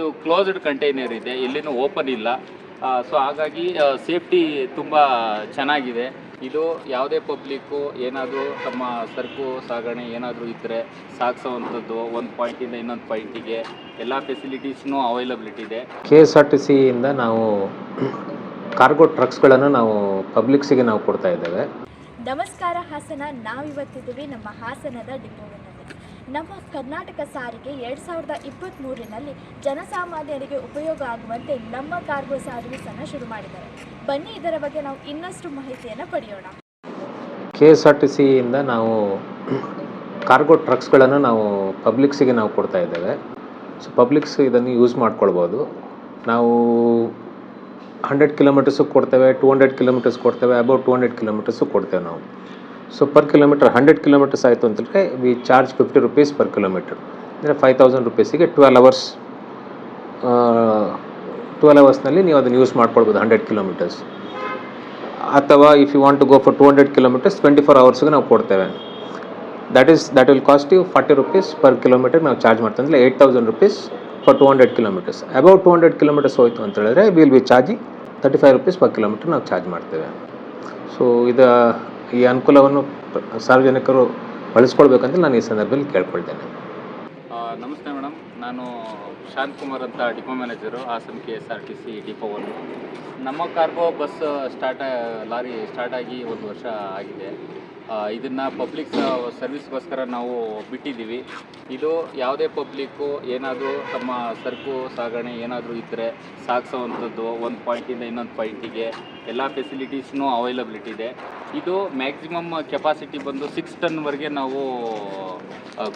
ಇದು closed container ಇದೆ ಇಲ್ಲಿನೂ ಓಪನ್ ಇಲ್ಲ. ಸೊ ಹಾಗಾಗಿ ಸೇಫ್ಟಿ ತುಂಬ ಚೆನ್ನಾಗಿದೆ. ಇದು ಯಾವುದೇ ಪಬ್ಲಿಕ್ಕು ಏನಾದರೂ ತಮ್ಮ ಸರಕು ಸಾಗಣೆ ಏನಾದರೂ ಇದ್ದರೆ ಸಾಗಿಸೋವಂಥದ್ದು ಒಂದು ಪಾಯಿಂಟಿಂದ ಇನ್ನೊಂದು ಪಾಯಿಂಟಿಗೆ ಎಲ್ಲ ಫೆಸಿಲಿಟೀಸ್ನೂ ಅವೈಲಬಿಲಿಟಿ ಇದೆ. ಕೆ ಎಸ್ ಆರ್ ಟಿ ಸಿಯಿಂದ ನಾವು ಕಾರ್ಗೋ ಟ್ರಕ್ಸ್ಗಳನ್ನು ನಾವು ಪಬ್ಲಿಕ್ಸಿಗೆ ನಾವು ಕೊಡ್ತಾ ಇದ್ದೇವೆ. ನಮಸ್ಕಾರ ಹಾಸನ ನಾವಿವತ್ತಿದ್ದೀವಿ ನಮ್ಮ ಹಾಸನದ ಡಿಪೋವಿನಲ್ಲಿ ನಮ್ಮ ಕರ್ನಾಟಕ ಸಾರಿಗೆ ಎರಡು ಸಾವಿರದ ಇಪ್ಪತ್ತ್ಮೂರಿನಲ್ಲಿ ಜನಸಾಮಾನ್ಯರಿಗೆ ಉಪಯೋಗ ಆಗುವಂತೆ ನಮ್ಮ ಕಾರ್ಗೋ ಸರ್ವಿಸನ್ನು ಶುರು ಮಾಡಿದ್ದಾರೆ. ಬನ್ನಿ ಇದರ ಬಗ್ಗೆ ನಾವು ಇನ್ನಷ್ಟು ಮಾಹಿತಿಯನ್ನು ಪಡೆಯೋಣ. ಕೆ ಎಸ್ ಆರ್ ಟಿ ಸಿಯಿಂದ ನಾವು ಕಾರ್ಗೋ ಟ್ರಕ್ಸ್ಗಳನ್ನು ನಾವು ಪಬ್ಲಿಕ್ಸಿಗೆ ನಾವು ಕೊಡ್ತಾ ಇದ್ದೇವೆ. ಸೊ, ಪಬ್ಲಿಕ್ಸ್ ಇದನ್ನು ಯೂಸ್ ಮಾಡ್ಕೊಳ್ಬೋದು. ನಾವು ಹಂಡ್ರೆಡ್ ಕಿಲೋಮೀಟರ್ಸು ಕೊಡ್ತೇವೆ, ಟೂ ಹಂಡ್ರೆಡ್ ಕಿಲೋಮೀಟರ್ಸ್ ಕೊಡ್ತೇವೆ ಅಬೌಟ್ ಟೂ ಹಂಡ್ರೆಡ್ ಕಿಲೋಮೀಟರ್ಸು ಕೊಡ್ತೇವೆ ನಾವು. So per kilometre hundred kilometres ಆಯಿತು ಅಂತಂದರೆ we charge fifty rupees per kilometre ಅಂದರೆ ಫೈವ್ ತೌಸಂಡ್ ರುಪೀಸಿಗೆ ಟ್ವೆಲ್ ಅವರ್ಸ್ ಟ್ವೆಲ್ ಅವರ್ಸ್ನಲ್ಲಿ ನೀವು ಅದನ್ನು ಯೂಸ್ ಮಾಡ್ಕೊಳ್ಬೋದು ಹಂಡ್ರೆಡ್ ಕಿಲೋಮೀಟರ್ಸ್ ಅಥವಾ if you want to go for two hundred kilometres twenty four ಅವರ್ಸ್ಗೆ ನಾವು ಕೊಡ್ತೇವೆ. That is that will cost you forty rupees per kilometre ನಾವು ಚಾರ್ಜ್ ಮಾಡ್ತೇವೆ. ಅಂದರೆ eight thousand rupees for two hundred kilometres about two hundred kilometres ಹೋಯಿತು ಅಂತ ಹೇಳಿದ್ರೆ will be charging thirty five rupees per kilometre ನಾವು charge ಮಾಡ್ತೇವೆ. So ಇದು ಈ ಅನುಕೂಲವನ್ನು ಸಾರ್ವಜನಿಕರು ಬಳಸ್ಕೊಳ್ಬೇಕಂತ ನಾನು ಈ ಸಂದರ್ಭದಲ್ಲಿ ಕೇಳ್ಕೊಳ್ತೇನೆ. ನಮಸ್ತೆ ಮೇಡಮ್. ನಾನು ಶಾಂತ್ ಕುಮಾರ್ ಅಂತ depot manager, Hassan K S R T C depot ಒಂದು. ನಮ್ಮ cargo bus start lorry start ಆಗಿ ಒಂದು ವರ್ಷ ಆಗಿದೆ. ಇದನ್ನು ಪಬ್ಲಿಕ್ ಸರ್ವಿಸ್ಗೋಸ್ಕರ ನಾವು ಬಿಟ್ಟಿದ್ದೀವಿ. ಇದು ಯಾವುದೇ ಪಬ್ಲಿಕ್ಕು ಏನಾದರೂ ತಮ್ಮ ಸರಕು, ಸಾಗಣೆ ಏನಾದರೂ ಇದ್ದರೆ ಸಾಗಿಸೋವಂಥದ್ದು, ಒಂದು ಪಾಯಿಂಟಿಂದ ಇನ್ನೊಂದು ಪಾಯಿಂಟಿಗೆ ಎಲ್ಲ ಫೆಸಿಲಿಟೀಸ್ನೂ ಅವೈಲಬಿಲಿಟಿ ಇದೆ. ಇದು ಮ್ಯಾಕ್ಸಿಮಮ್ ಕೆಪಾಸಿಟಿ ಬಂದು ಸಿಕ್ಸ್ ಟನ್ವರೆಗೆ ನಾವು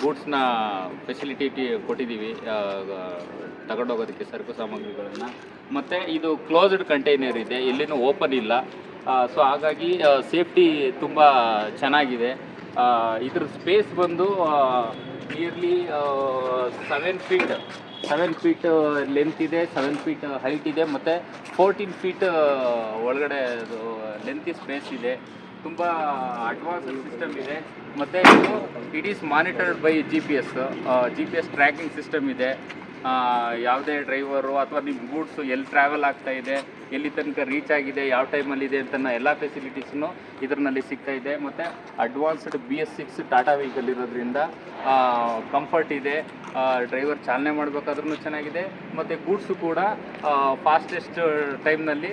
ಗೂಡ್ಸ್ನ ಫೆಸಿಲಿಟಿ ಕೊಟ್ಟಿದ್ದೀವಿ. ತಗೊಂಡೋಗೋದಕ್ಕೆ ಸರಕು ಸಾಮಗ್ರಿಗಳನ್ನು. ಮತ್ತು ಇದು ಕ್ಲೋಸ್ಡ್ ಕಂಟೈನರ್ ಇದೆ, ಇಲ್ಲಿನೂ ಓಪನ್ ಇಲ್ಲ. ಸೊ ಹಾಗಾಗಿ ಸೇಫ್ಟಿ ತುಂಬ ಚೆನ್ನಾಗಿದೆ. ಇದ್ರ ಸ್ಪೇಸ್ ಬಂದು nearly seven feet seven feet length ಇದೆ ಸೆವೆನ್ ಫೀಟ್ ಹೈಟ್ ಇದೆ, ಮತ್ತು ಫೋರ್ಟೀನ್ ಫೀಟ್ ಒಳಗಡೆ ಲೆಂತಿ ಸ್ಪೇಸ್ ಇದೆ. ತುಂಬ ಅಡ್ವಾನ್ಸ್ ಸಿಸ್ಟಮ್ ಇದೆ. ಮತ್ತು it is monitored by G P S G P S tracking system ಇದೆ. ಯಾವುದೇ ಡ್ರೈವರು ಅಥವಾ ನಿಮ್ಮ ಗೂಡ್ಸು ಎಲ್ಲಿ ಟ್ರಾವೆಲ್ ಆಗ್ತಾ ಇದೆ, ಎಲ್ಲಿ ತನಕ ರೀಚ್ ಆಗಿದೆ, ಯಾವ ಟೈಮಲ್ಲಿದೆ ಅಂತ ಎಲ್ಲ ಫೆಸಿಲಿಟೀಸ್ನು ಇದರಲ್ಲಿ ಸಿಗ್ತಾ ಇದೆ. ಮತ್ತು advanced B S six Tata vehicle ಇರೋದ್ರಿಂದ ಕಂಫರ್ಟ್ ಇದೆ. ಡ್ರೈವರ್ ಚಾಲನೆ ಮಾಡಬೇಕಾದ್ರೂ ಚೆನ್ನಾಗಿದೆ. ಮತ್ತು ಗೂಡ್ಸು ಕೂಡ ಫಾಸ್ಟೆಸ್ಟ್ ಟೈಮ್ನಲ್ಲಿ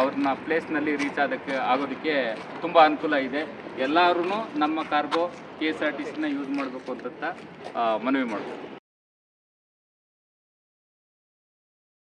ಅವ್ರನ್ನ ಪ್ಲೇಸ್ನಲ್ಲಿ ರೀಚ್ ಆದಕ್ಕೆ, ಆಗೋದಕ್ಕೆ ತುಂಬ ಅನುಕೂಲ ಇದೆ. ಎಲ್ಲರೂ ನಮ್ಮ cargo K S R T ಸಿನ ಯೂಸ್ ಮಾಡಬೇಕು ಅಂತ ಮನವಿ ಮಾಡ್ಬೋದು.